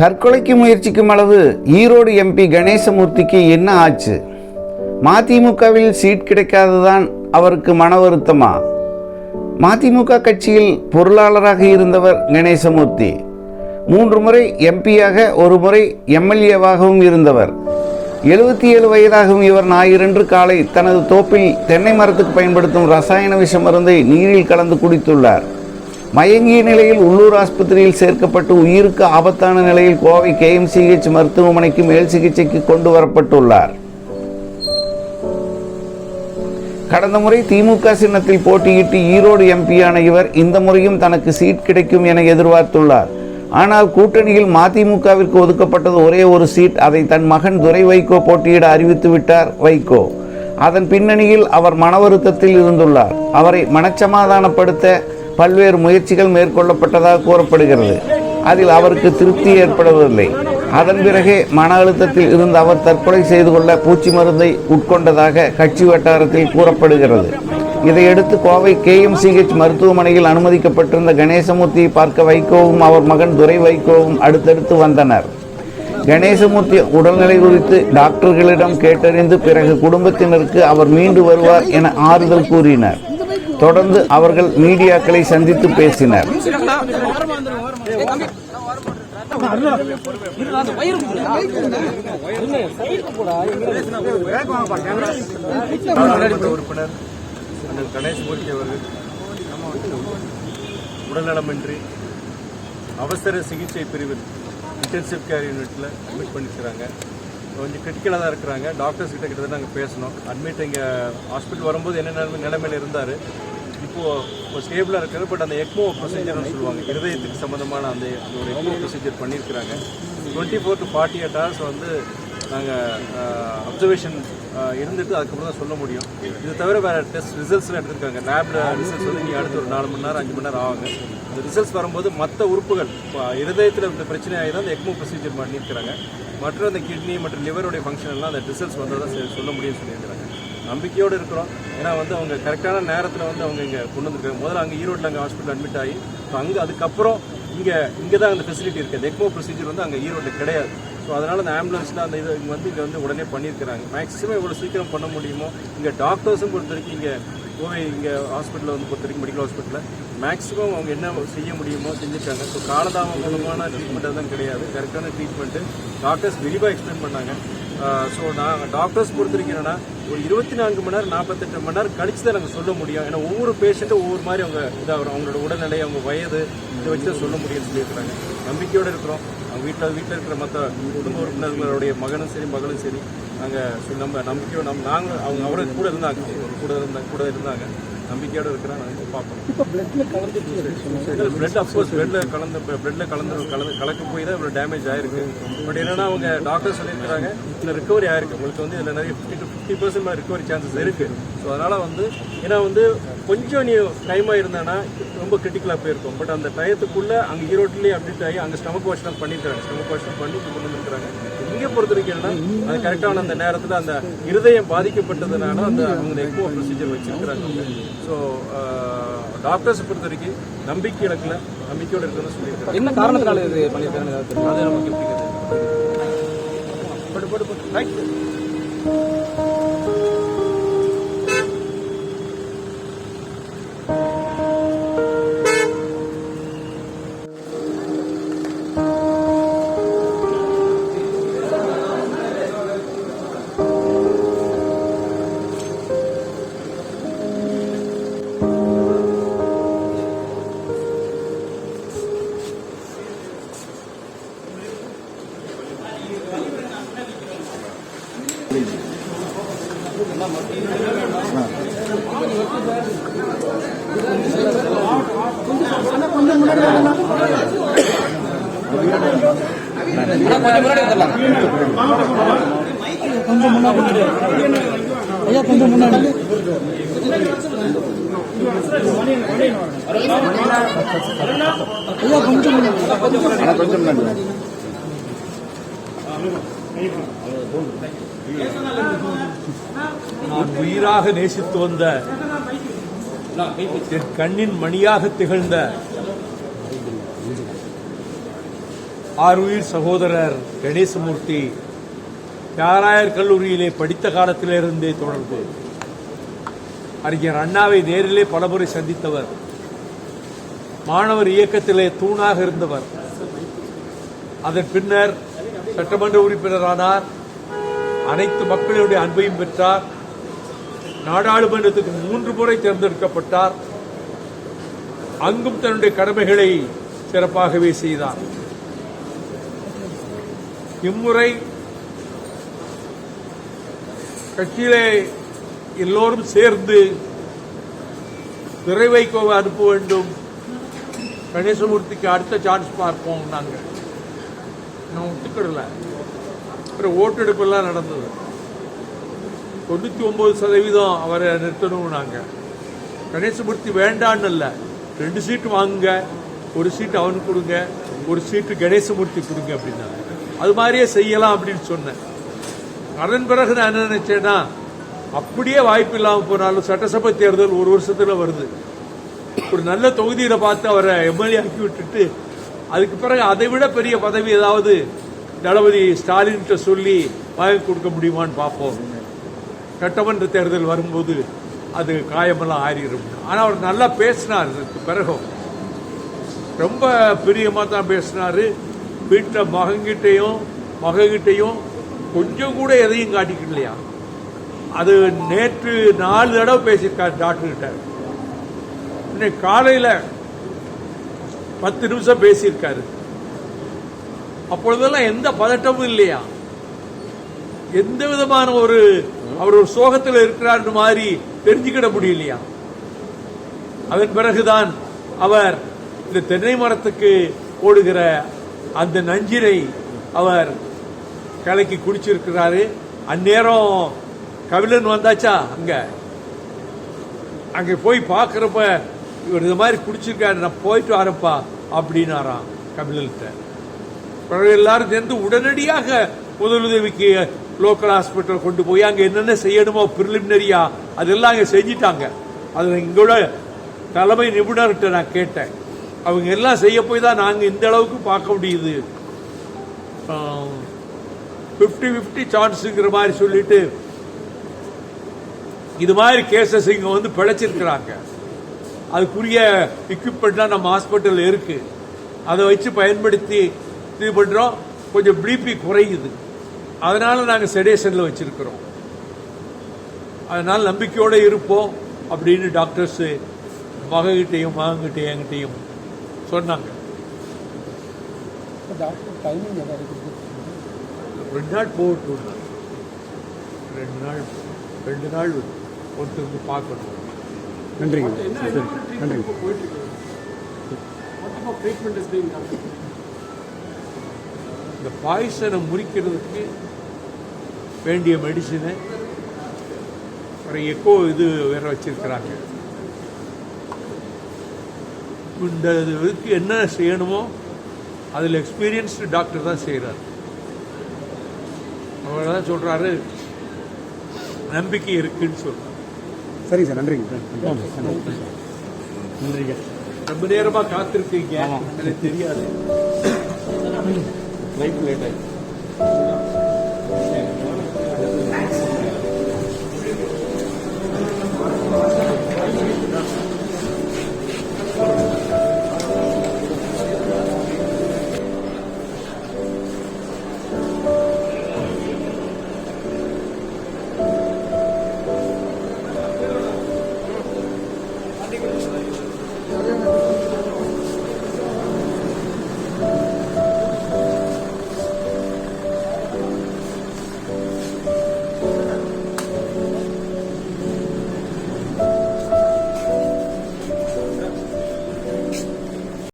தற்கொலைக்கு முயற்சிக்கும் அளவு ஈரோடு எம்பி கணேசமூர்த்திக்கு என்ன ஆச்சு? மதிமுகவில் சீட் கிடைக்காததான் அவருக்கு மன வருத்தமா? மதிமுக கட்சியில் பொருளாளராக இருந்தவர் கணேசமூர்த்தி. மூன்று முறை எம்பியாக ஒரு முறை எம்எல்ஏவாகவும் இருந்தவர். எழுபத்தி ஏழு வயதாகும் இவர் ஞாயிறன்று காலை தனது தோப்பில் தென்னை மரத்துக்கு பயன்படுத்தும் ரசாயன விஷ மருந்தை நீரில் கலந்து குடித்துள்ளார். மயங்கிய நிலையில் உள்ளூர் ஆஸ்பத்திரியில் சேர்க்கப்பட்டு உயிருக்கு ஆபத்தான நிலையில் கோவை கேஎம்சிஹெச் மருத்துவமனைக்கு மேல் சிகிச்சைக்கு கொண்டு வரப்பட்டுள்ளார். கடந்த முறை திமுக சின்னத்தில் போட்டியிட்டு ஈரோடு எம்பியான இவர் இந்த முறையும் தனக்கு சீட் கிடைக்கும் என எதிர்பார்த்துள்ளார். ஆனால் கூட்டணியில் மதிமுகவிற்கு ஒதுக்கப்பட்டது ஒரே ஒரு சீட் அதை தன் மகன் துரை வைகோ போட்டியிட அறிவித்து விட்டார் வைகோ. அதன் பின்னணியில் அவர் மன வருத்தத்தில் இருந்துள்ளார். அவரை மனச்சமாதானப்படுத்த பல்வேறு முயற்சிகள் மேற்கொள்ளப்பட்டதாக கூறப்படுகிறது. அதில் அவருக்கு திருப்தி ஏற்படவில்லை அதன் பிறகே மன அழுத்தத்தில் இருந்து அவர் தற்கொலை செய்து கொள்ள பூச்சி மருந்தை உட்கொண்டதாக கட்சி வட்டாரத்தில் கூறப்படுகிறது. இதையடுத்து கோவை கேஎம்சிஹெச் மருத்துவமனையில் அனுமதிக்கப்பட்டிருந்த கணேசமூர்த்தியை பார்க்க வைகோவும் அவர் மகன் துரை வைகோவும் அடுத்தடுத்து வந்தனர். கணேசமூர்த்தி உடல்நிலை குறித்து டாக்டர்களிடம் கேட்டறிந்து பிறகு குடும்பத்தினருக்கு அவர் மீண்டு வருவார் என ஆறுதல் கூறினர். தொடர்ந்து அவர்கள் மீடியாக்களை சந்தித்து பேசினர். உறுப்பினர் கணேஷ் கணேசமூர்த்தி அவர்கள் உடல்நலமின்றி அவசர சிகிச்சை பிரிவில் இன்டென்சிவ் கேர் யூனிட்டில் அட்மிட் பண்ணிக்கிறாங்க. கொஞ்சம் கிரிட்டிக்கலாக தான் இருக்கிறாங்க. டாக்டர்ஸ் கிட்ட கிட்ட நாங்கள் பேசணும். அட்மிட் இங்கே ஹாஸ்பிட்டல் வரும்போது என்ன நிலைமையில் இருந்தார். இப்போது இப்போ ஸ்டேபிளாக இருக்கிறது பட் அந்த எக்மோ ப்ரொசீஜர்னு சொல்லுவாங்க. இருதயத்துக்கு சம்மந்தமான அந்த ஒரு எக்மோ ப்ரொசீஜர் பண்ணியிருக்கிறாங்க. Twenty four to forty eight hours வந்து நாங்கள் அப்சர்வேஷன் இருந்துட்டு அதுக்கப்புறம் தான் சொல்ல முடியும். இது தவிர வேறு டெஸ்ட் ரிசல்ட்ஸ்லாம் எடுத்திருக்காங்க. லேபில் ரிசல்ட்ஸ் வந்து நீங்கள் அடுத்து ஒரு நாலு மணி நேரம் அஞ்சு மணி நேரம் ஆகுங்க இந்த ரிசல்ட்ஸ் வரும்போது மற்ற உறுப்புகள் இப்போ இருதயத்தில் இந்த பிரச்சனை ஆகி தான் அந்த எக்மோ ப்ரொசீஜர் பண்ணியிருக்கிறாங்க. மற்ற அந்த கிட்னி மற்றும் லிவருடைய ஃபங்க்ஷன் எல்லாம் அந்த ரிசல்ட்ஸ் வந்தால் தான் சொல்ல முடியும்னு சொல்லியிருக்கிறாங்க. நம்பிக்கையோடு இருக்கிறோம். ஏன்னா வந்து அவங்க கரெக்டான நேரத்தில் வந்து அவங்க இங்கே கொண்டு வந்திருக்காங்க. முதல்ல அங்கே ஈரோட்டில் அங்கே ஹாஸ்பிட்டல் அட்மிட் ஆகி ஸோ அங்கே அதுக்கப்புறம் இங்கே இங்கே தான் அந்த ஃபெசிலிட்டி இருக்குது எக்மோ ப்ரொசீஜர் வந்து அங்கே ஈரோட்டில் கிடையாது. ஸோ அதனால் அந்த ஆம்புலன்ஸில் அந்த இது இங்கே வந்து இங்கே வந்து உடனே பண்ணியிருக்கிறாங்க. மேக்ஸிமம் எவ்வளோ சீக்கிரம் பண்ண முடியுமோ இங்கே டாக்டர்ஸும் பொறுத்த வரைக்கும் இங்கே கோவை இங்கே ஹாஸ்பிட்டலில் வந்து பொறுத்த வரைக்கும் மெடிக்கல் ஹாஸ்பிட்டலில் மேக்ஸிமம் அவங்க என்ன செய்ய முடியுமோ செஞ்சுட்டாங்க ஸோ காலதாமதமான ட்ரீட்மெண்ட் தான் கிடையாது. கரெக்டான ட்ரீட்மெண்ட்டு டாக்டர்ஸ் விரிவாக எக்ஸ்பிளைன் பண்ணாங்க. ஸோ நாங்கள் டாக்டர்ஸ் பொறுத்த என்னன்னா ஒரு இருபத்தி நான்கு மணி நேரம் நாற்பத்தெட்டு மணி நேரம் கழிச்சு தான் நாங்கள் சொல்ல முடியும். ஏன்னா ஒவ்வொரு பேஷண்ட்டும் ஒவ்வொரு மாதிரி அவங்க இதாகிறோம். அவங்களோட உடல்நிலை அவங்க வயது இதை வச்சு தான் சொல்ல முடியும்னு சொல்லியிருக்கிறாங்க. நம்பிக்கையோடு இருக்கிறோம். அவங்க வீட்டில் வீட்டில் இருக்கிற மற்ற குடும்ப உறுப்பினர்களுடைய மகனும் சரி மகளும் சரி நாங்கள் நம்ம நம்பிக்கையோடு நம்ம நாங்கள் அவங்க அவரை கூட இருந்தாங்க. கூட இருந்தாங்க கூட இருந்தாங்க. நம்பிக்கையோடு நாங்கள் பார்ப்போம். இப்போ பிளட்ல கலந்துட்டு பிளட் அஃப்கோர்ஸ் பிளட்ல கலந்து பிளட்ல கலந்து கலந்து கலக்க போய் தான் இவ்வளோ டேமேஜ் ஆயிருக்கு. பட் என்னன்னா அவங்க டாக்டர் சொல்லியிருக்கிறாங்க இதில் ரிகவரி ஆயிருக்கு. உங்களுக்கு வந்து இதில் நிறைய fifty to fifty percent recovery chances இருக்கு. ஸோ அதனால வந்து ஏன்னா வந்து கொஞ்சம் நீ டைம் ஆயிருந்தானா ரொம்ப கிரிட்டிக்கலாக போயிருக்கும். பட் அந்த டயத்துக்குள்ள அங்கே ஈரோட்லேயே அப்டேட் ஆகி அங்கே ஸ்டமக் வாஷ்லாம் பண்ணியிருக்காங்க ஸ்டமக் வாஷ்லாம் பண்ணி கொண்டு வந்துருக்காங்க இங்கே பொறுத்த வரைக்கும் என்னன்னா அது கரெக்டான அந்த நேரத்தில் அந்த இருதயம் பாதிக்கப்பட்டதுனால அந்த அவங்க எக்மோ ப்ரொசீஜர் வச்சிருக்கிறாங்க. ஸோ டாக்டர்ஸ் பொறுத்த வரைக்கும் நம்பிக்கை இழக்கல நம்பிக்கையோட இருக்கணும்னு சொல்லியிருக்காங்க என்ன காரணத்தினால இது பண்ணியிருக்காங்க? அது நமக்கு எப்படி படு படு படு. ரைட் ஐயா கொஞ்சம் முன்னாடி. ஐயா கொஞ்சம் முன்னாடி. நான் உயிராக நேசித்து வந்த என் கண்ணின் மணியாக திகழ்ந்த ஆறுயிர் சகோதரர் கணேசமூர்த்தி தியாகராயர் கல்லூரியிலே படித்த காலத்திலிருந்தே தொடர்பு. அறிஞர் அண்ணாவை நேரிலே பலமுறை சந்தித்தவர். மாணவர் இயக்கத்திலே தூணாக இருந்தவர். அதன் பின்னர் சட்டமன்ற உறுப்பினரானார். அனைத்து மக்களுடைய அன்பையும் பெற்றார். நாடாளுமன்றத்துக்கு மூன்று முறை தேர்ந்தெடுக்கப்பட்டார். அங்கும் தன்னுடைய கடமைகளை சிறப்பாகவே செய்தார். இம்முறை கட்சியிலே எல்லோரும் சேர்ந்து துறை வைகோவை அனுப்ப வேண்டும். கணேசமூர்த்திக்கு அடுத்த சான்ஸ் பார்ப்போம் நாங்கள் நான் ஒத்துக்கிடல. அப்புறம் ஓட்டெடுப்பெல்லாம் நடந்தது. தொண்ணூற்றி ஒம்பது சதவீதம் அவரை நிறுத்தணும் நாங்கள் கணேசமூர்த்தி வேண்டான்னு இல்லை. ரெண்டு சீட்டு வாங்குங்க. ஒரு சீட்டு அவனுக்கு கொடுங்க. ஒரு சீட்டு கணேசமூர்த்தி கொடுங்க அப்படின்னாங்க அது மாதிரியே செய்யலாம் அப்படின்னு சொன்னேன். அதன் பிறகு நான் என்ன நினைச்சேன்னா அப்படியே வாய்ப்பு இல்லாமல் போனாலும் சட்டசபை தேர்தல் ஒரு வருஷத்தில் வருது. ஒரு நல்ல தொகுதியில் பார்த்து அவரை எம்எல்ஏ ஆக்கி விட்டுட்டு அதுக்கு பிறகு அதை விட பெரிய பதவி ஏதாவது தளபதி ஸ்டாலின்கிட்ட சொல்லி வாங்கி கொடுக்க முடியுமான்னு பார்ப்போம். சட்டமன்ற தேர்தல் வரும்போது அது காயமெல்லாம் ஆறிடும். ஆனால் அவர் நல்லா பேசினார். இதுக்கு பிறகும் ரொம்ப பிரியமாக தான் பேசினார். வீட்டில் மகன்கிட்டையும் மககிட்டையும் கொஞ்சம் கூட எதையும் காட்டிக்கலையா? அது நேற்று நாலு தடவை பேசியிருக்காரு டாக்டர்கிட்ட இன்னைக்கு காலையில் பத்து நிமிஷம் பேசியிருக்காரு. அப்பொழுதெல்லாம் எந்த பதட்டமும் இல்லையா? எந்த விதமான ஒரு அவர் ஒரு சோகத்தில் இருக்கிறார் மாதிரி தெரிஞ்சுக்கிட முடியலையா? அதன் பிறகுதான் அவர் இந்த தென்னை மரத்துக்கு ஓடுகிற அந்த நஞ்சினை அவர் கலக்கி குடிச்சிருக்கிறாரு. அந்நேரம் கபிலன் வந்தாச்சா? அங்க. அங்க போய் பார்க்குறப்ப இவர் இந்த மாதிரி குடிச்சிருக்காரு நான் போயிட்டு வரப்பா அப்படின்னாராம் கபிலன்கிட்ட பிறகு எல்லாரும் சேர்ந்து உடனடியாக முதலுதவிக்கு லோக்கல் ஹாஸ்பிட்டல் கொண்டு போய் அங்கே என்னென்ன செய்யணுமோ பிரிலிமினரியா அதெல்லாம் அங்கே செஞ்சிட்டாங்க. அதில் எங்களோட தலைமை நிபுணர்கிட்ட நான் கேட்டேன். அவங்க எல்லாம் செய்ய போய் தான் நாங்கள் இந்த அளவுக்கு பார்க்க முடியுது. ஃபிஃப்டி ஃபிஃப்டி சான்ஸுங்கிற மாதிரி சொல்லிட்டு இது மாதிரி கேசஸ் இங்கே வந்து பிழைச்சிருக்கிறாங்க. அதுக்குரிய எக்யூப்மெண்ட்லாம் நம்ம ஹாஸ்பிட்டலில் இருக்குது அதை வச்சு பயன்படுத்தி இது பண்ணுறோம் கொஞ்சம் பிபி குறையுது. அதனால் நாங்கள் செடேஷனில் வச்சுருக்குறோம். அதனால் நம்பிக்கையோடு இருப்போம் அப்படின்னு டாக்டர்ஸு மககிட்டையும் மகங்கிட்டையும் என்கிட்டையும் சொன்னாங்க. ரெண்டு நாள் போகட்டும் ரெண்டு நாள் ரெண்டு நாள் ஒருத்தருக்கு பார்க்கணும். நன்றிங்க. நன்றிங்க. இந்த பாய்சனை முறிக்கிறதுக்கு வேண்டிய மெடிசினை ஒரு எக்கோ இது வேற வச்சிருக்கிறாங்க. இந்த இதுக்கு என்ன செய்யணுமோ அதில் எக்ஸ்பீரியன்ஸ்டு டாக்டர் தான் செய்கிறார். அவர் தான் சொல்கிறாரு நம்பிக்கை இருக்குன்னு சொல்றாரு. சரிங்க சார் நன்றிங்க நன்றிங்க. ரொம்ப நேரமாக காத்திருக்கீங்க. எனக்கு தெரியாது. லைஃப் லேட் ஆகி